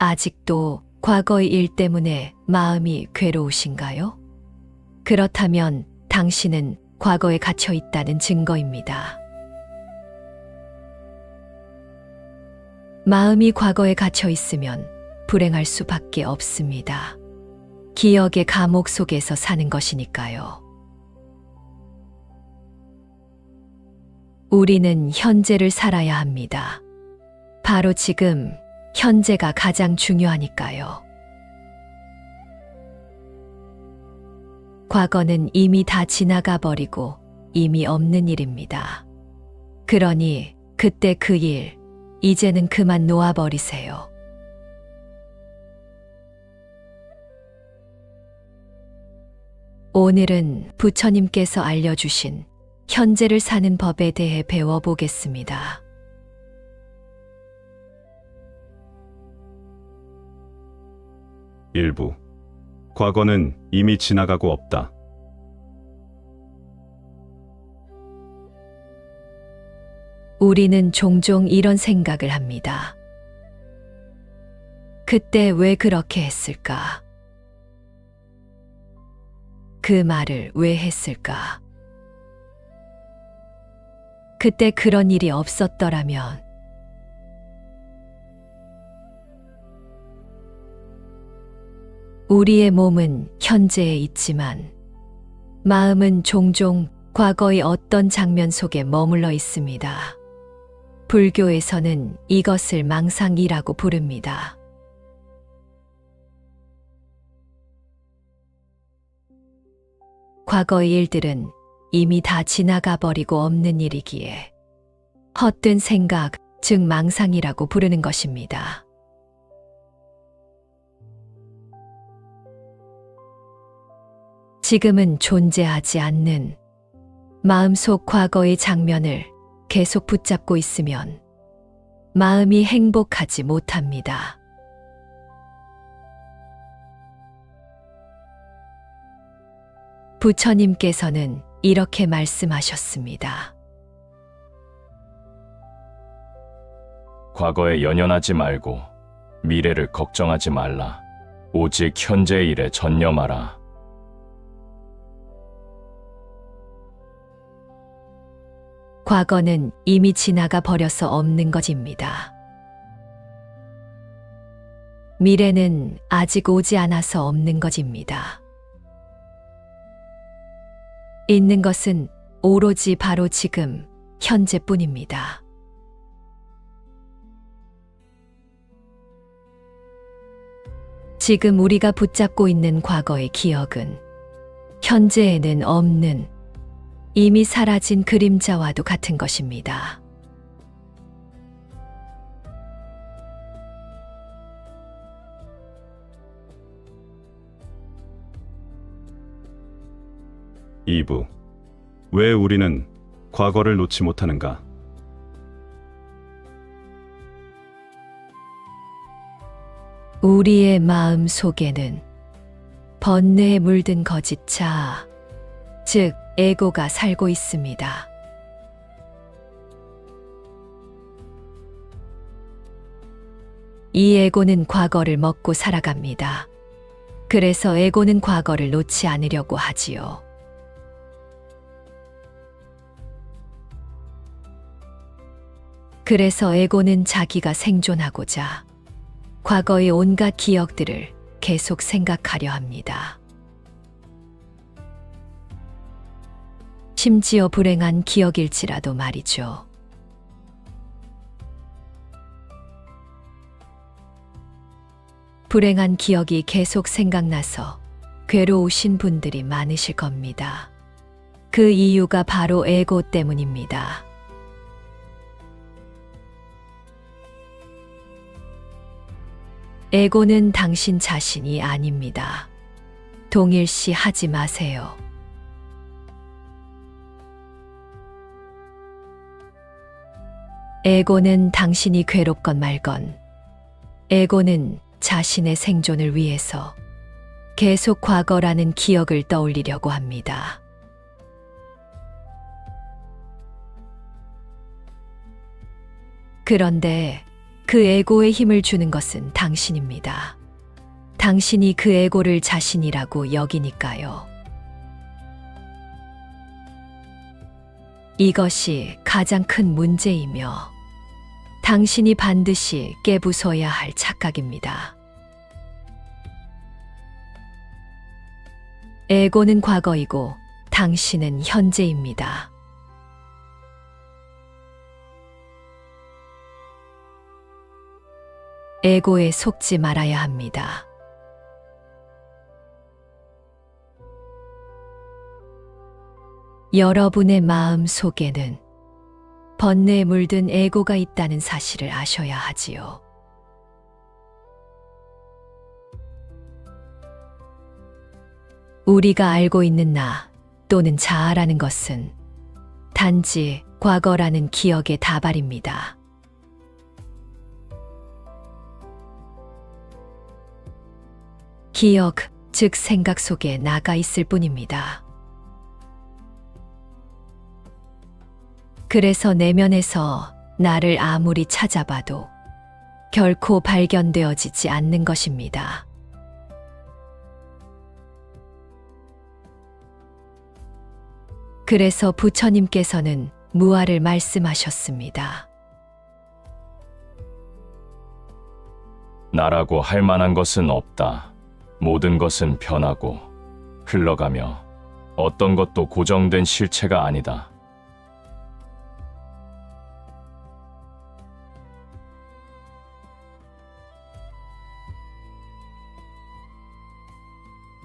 아직도 과거의 일 때문에 마음이 괴로우신가요? 그렇다면 당신은 과거에 갇혀 있다는 증거입니다. 마음이 과거에 갇혀 있으면 불행할 수밖에 없습니다. 기억의 감옥 속에서 사는 것이니까요. 우리는 현재를 살아야 합니다. 바로 지금 현재가 가장 중요하니까요. 과거는 이미 다 지나가 버리고 이미 없는 일입니다. 그러니 그때 그 일, 이제는 그만 놓아버리세요. 오늘은 부처님께서 알려주신 현재를 사는 법에 대해 배워보겠습니다. 일부. 과거는 이미 지나가고 없다. 우리는 종종 이런 생각을 합니다. 그때 왜 그렇게 했을까? 그 말을 왜 했을까? 그때 그런 일이 없었더라면 우리의 몸은 현재에 있지만 마음은 종종 과거의 어떤 장면 속에 머물러 있습니다. 불교에서는 이것을 망상이라고 부릅니다. 과거의 일들은 이미 다 지나가 버리고 없는 일이기에 헛된 생각, 즉 망상이라고 부르는 것입니다. 지금은 존재하지 않는 마음속 과거의 장면을 계속 붙잡고 있으면 마음이 행복하지 못합니다. 부처님께서는 이렇게 말씀하셨습니다. 과거에 연연하지 말고 미래를 걱정하지 말라. 오직 현재의 일에 전념하라. 과거는 이미 지나가 버려서 없는 것입니다. 미래는 아직 오지 않아서 없는 것입니다. 있는 것은 오로지 바로 지금, 현재뿐입니다. 지금 우리가 붙잡고 있는 과거의 기억은 현재에는 없는 이미 사라진 그림자와도 같은 것입니다. 이부왜 우리는 과거를 놓지 못하는가? 우리의 마음 속에는 번뇌에 물든 거짓차, 즉, 에고가 살고 있습니다. 이 에고는 과거를 먹고 살아갑니다. 그래서 에고는 과거를 놓지 않으려고 하지요. 그래서 에고는 자기가 생존하고자 과거의 온갖 기억들을 계속 생각하려 합니다. 심지어 불행한 기억일지라도 말이죠. 불행한 기억이 계속 생각나서 괴로우신 분들이 많으실 겁니다. 그 이유가 바로 에고 때문입니다. 에고는 당신 자신이 아닙니다. 동일시 하지 마세요. 에고는 당신이 괴롭건 말건, 에고는 자신의 생존을 위해서 계속 과거라는 기억을 떠올리려고 합니다. 그런데 그 에고에 힘을 주는 것은 당신입니다. 당신이 그 에고를 자신이라고 여기니까요. 이것이 가장 큰 문제이며 당신이 반드시 깨부숴야 할 착각입니다. 에고는 과거이고 당신은 현재입니다. 에고에 속지 말아야 합니다. 여러분의 마음 속에는 번뇌에 물든 에고가 있다는 사실을 아셔야 하지요. 우리가 알고 있는 나 또는 자아라는 것은 단지 과거라는 기억의 다발입니다. 기억, 즉 생각 속에 나가 있을 뿐입니다. 그래서 내면에서 나를 아무리 찾아봐도 결코 발견되어지지 않는 것입니다. 그래서 부처님께서는 무아를 말씀하셨습니다. 나라고 할 만한 것은 없다. 모든 것은 변하고 흘러가며 어떤 것도 고정된 실체가 아니다.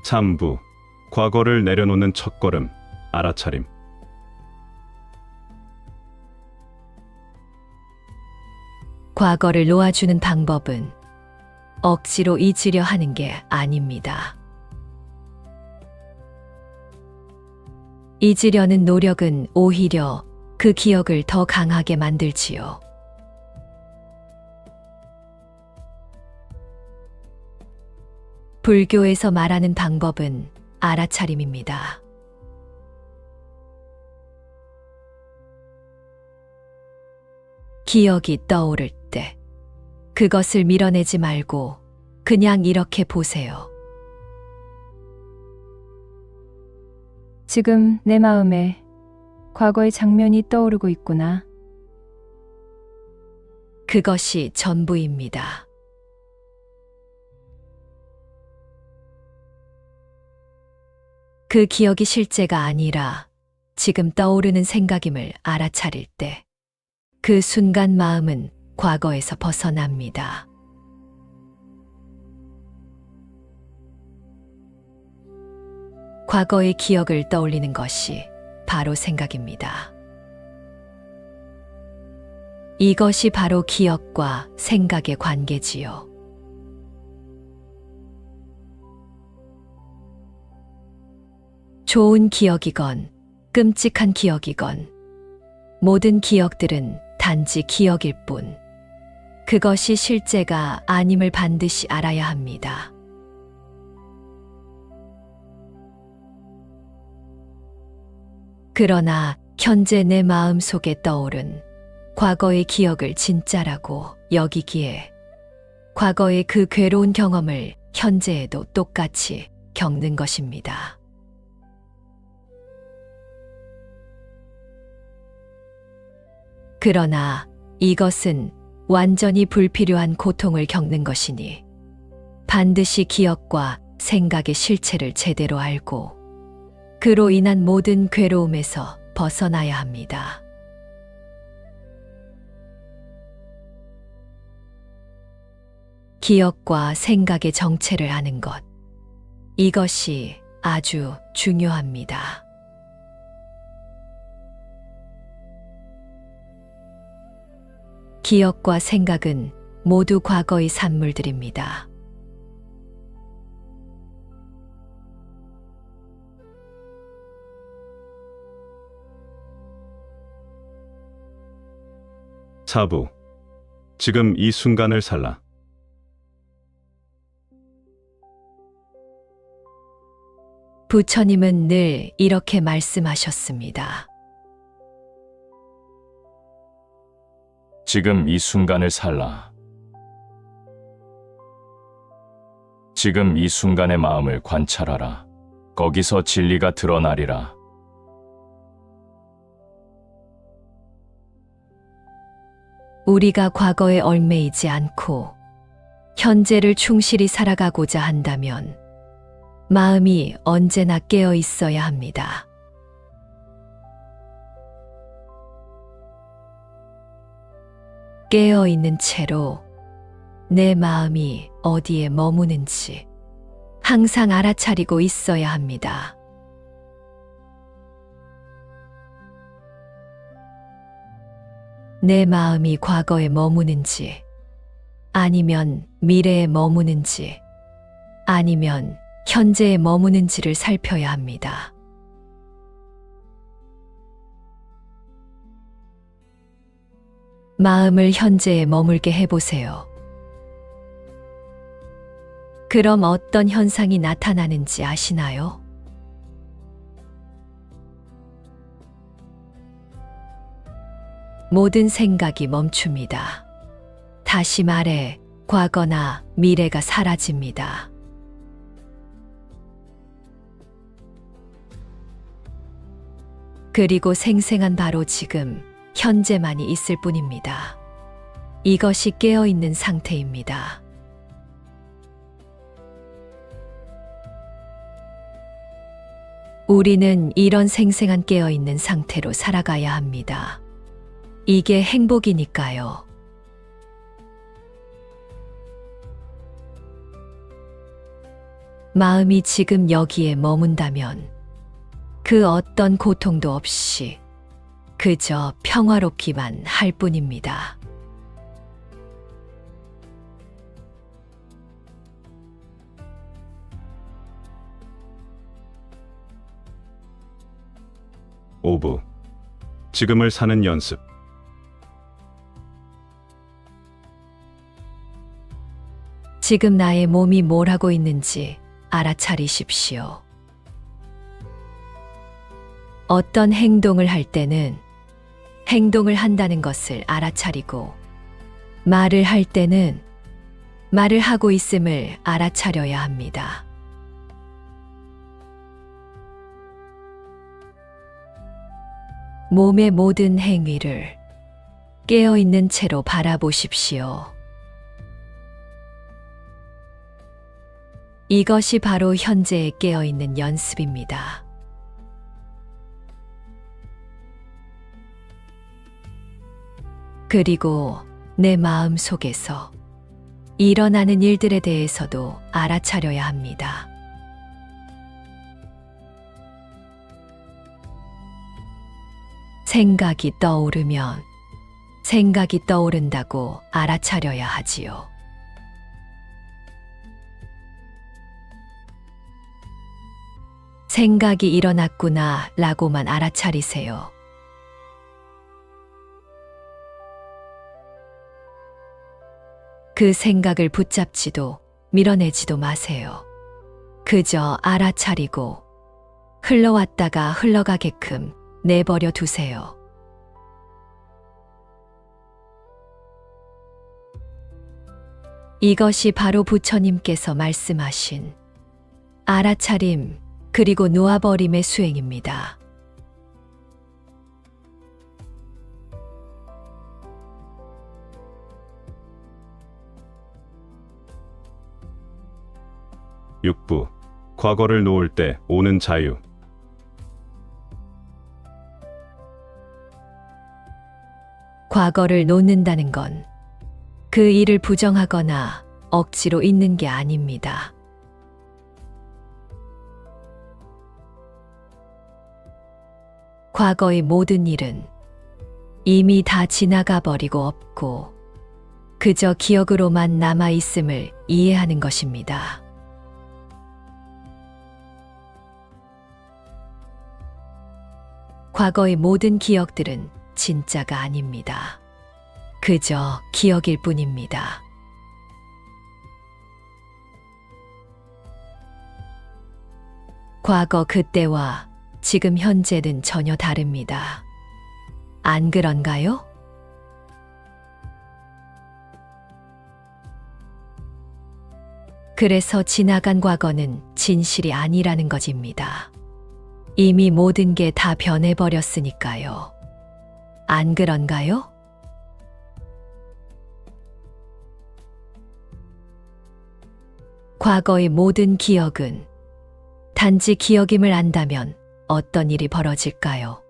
참부. 과거를 내려놓는 첫걸음. 알아차림. 과거를 놓아주는 방법은 억지로 잊으려 하는 게 아닙니다. 잊으려는 노력은 오히려 그 기억을 더 강하게 만들지요. 불교에서 말하는 방법은 알아차림입니다. 기억이 떠오를 때 그것을 밀어내지 말고 그냥 이렇게 보세요. 지금 내 마음에 과거의 장면이 떠오르고 있구나. 그것이 전부입니다. 그 기억이 실제가 아니라 지금 떠오르는 생각임을 알아차릴 때 그 순간 마음은 과거에서 벗어납니다. 과거의 기억을 떠올리는 것이 바로 생각입니다. 이것이 바로 기억과 생각의 관계지요. 좋은 기억이건 끔찍한 기억이건 모든 기억들은 단지 기억일 뿐 그것이 실제가 아님을 반드시 알아야 합니다. 그러나 현재 내 마음 속에 떠오른 과거의 기억을 진짜라고 여기기에 과거의 그 괴로운 경험을 현재에도 똑같이 겪는 것입니다. 그러나 이것은 완전히 불필요한 고통을 겪는 것이니 반드시 기억과 생각의 실체를 제대로 알고 그로 인한 모든 괴로움에서 벗어나야 합니다. 기억과 생각의 정체를 아는 것. 이것이 아주 중요합니다. 기억과 생각은 모두 과거의 산물들입니다. 사부. 지금 이 순간을 살라. 부처님은 늘 이렇게 말씀하셨습니다. 지금 이 순간을 살라. 지금 이 순간의 마음을 관찰하라. 거기서 진리가 드러나리라. 우리가 과거에 얽매이지 않고 현재를 충실히 살아가고자 한다면 마음이 언제나 깨어 있어야 합니다. 깨어 있는 채로 내 마음이 어디에 머무는지 항상 알아차리고 있어야 합니다. 내 마음이 과거에 머무는지, 아니면 미래에 머무는지, 아니면 현재에 머무는지를 살펴야 합니다. 마음을 현재에 머물게 해보세요. 그럼 어떤 현상이 나타나는지 아시나요? 모든 생각이 멈춥니다. 다시 말해, 과거나 미래가 사라집니다. 그리고 생생한 바로 지금, 현재만이 있을 뿐입니다. 이것이 깨어 있는 상태입니다. 우리는 이런 생생한 깨어 있는 상태로 살아가야 합니다. 이게 행복이니까요. 마음이 지금 여기에 머문다면 그 어떤 고통도 없이 그저 평화롭기만 할 뿐입니다. 오부 지금을 사는 연습. 지금 나의 몸이 뭘 하고 있는지 알아차리십시오. 어떤 행동을 할 때는 행동을 한다는 것을 알아차리고 말을 할 때는 말을 하고 있음을 알아차려야 합니다. 몸의 모든 행위를 깨어있는 채로 바라보십시오. 이것이 바로 현재에 깨어있는 연습입니다. 그리고 내 마음 속에서 일어나는 일들에 대해서도 알아차려야 합니다. 생각이 떠오르면 생각이 떠오른다고 알아차려야 하지요. 생각이 일어났구나 라고만 알아차리세요. 그 생각을 붙잡지도 밀어내지도 마세요. 그저 알아차리고 흘러왔다가 흘러가게끔 내버려 두세요. 이것이 바로 부처님께서 말씀하신 알아차림 그리고 놓아버림의 수행입니다. 육부 과거를 놓을 때 오는 자유. 과거를 놓는다는 건 그 일을 부정하거나 억지로 잊는 게 아닙니다. 과거의 모든 일은 이미 다 지나가 버리고 없고 그저 기억으로만 남아 있음을 이해하는 것입니다. 과거의 모든 기억들은 진짜가 아닙니다. 그저 기억일 뿐입니다. 과거 그때와 지금 현재는 전혀 다릅니다. 안 그런가요? 그래서 지나간 과거는 진실이 아니라는 것입니다. 이미 모든 게 다 변해버렸으니까요. 안 그런가요? 과거의 모든 기억은 단지 기억임을 안다면 어떤 일이 벌어질까요?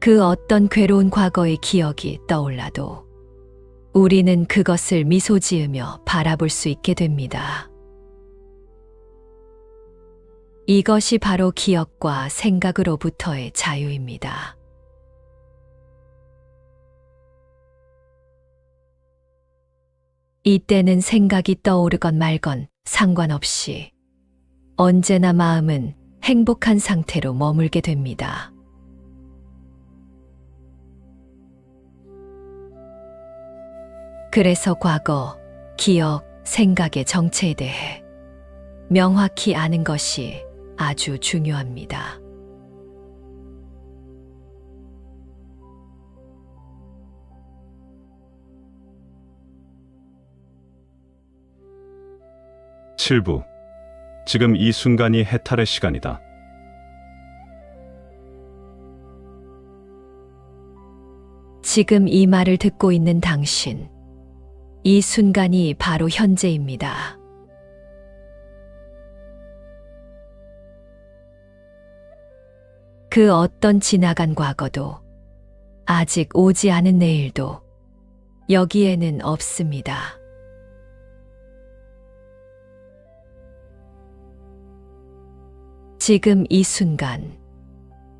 그 어떤 괴로운 과거의 기억이 떠올라도 우리는 그것을 미소 지으며 바라볼 수 있게 됩니다. 이것이 바로 기억과 생각으로부터의 자유입니다. 이때는 생각이 떠오르건 말건 상관없이 언제나 마음은 행복한 상태로 머물게 됩니다. 그래서 과거, 기억, 생각의 정체에 대해 명확히 아는 것이 아주 중요합니다. 칠부 지금 이 순간이 해탈의 시간이다. 지금 이 말을 듣고 있는 당신, 이 순간이 바로 현재입니다. 그 어떤 지나간 과거도, 아직 오지 않은 내일도 여기에는 없습니다. 지금 이 순간,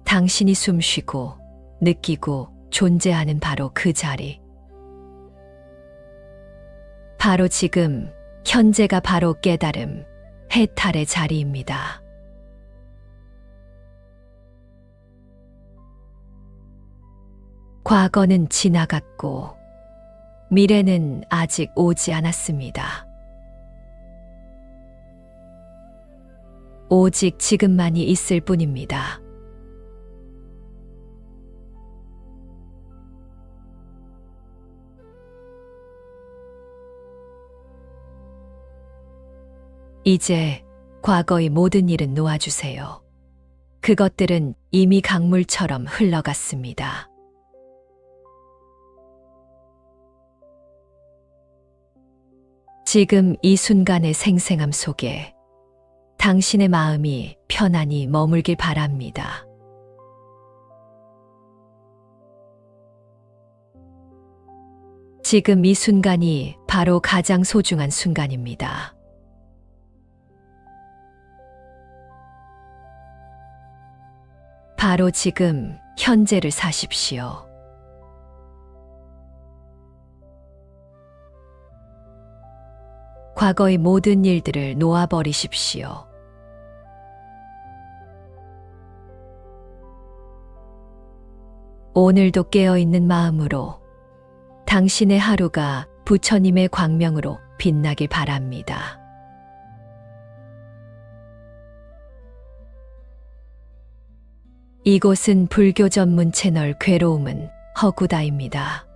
당신이 숨 쉬고 느끼고 존재하는 바로 그 자리. 바로 지금, 현재가 바로 깨달음, 해탈의 자리입니다. 과거는 지나갔고, 미래는 아직 오지 않았습니다. 오직 지금만이 있을 뿐입니다. 이제 과거의 모든 일은 놓아주세요. 그것들은 이미 강물처럼 흘러갔습니다. 지금 이 순간의 생생함 속에 당신의 마음이 편안히 머물길 바랍니다. 지금 이 순간이 바로 가장 소중한 순간입니다. 바로 지금 현재를 사십시오. 과거의 모든 일들을 놓아버리십시오. 오늘도 깨어있는 마음으로 당신의 하루가 부처님의 광명으로 빛나길 바랍니다. 이곳은 불교 전문 채널 괴로움은 허구다입니다.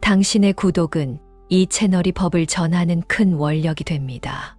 당신의 구독은 이 채널이 법을 전하는 큰 원력이 됩니다.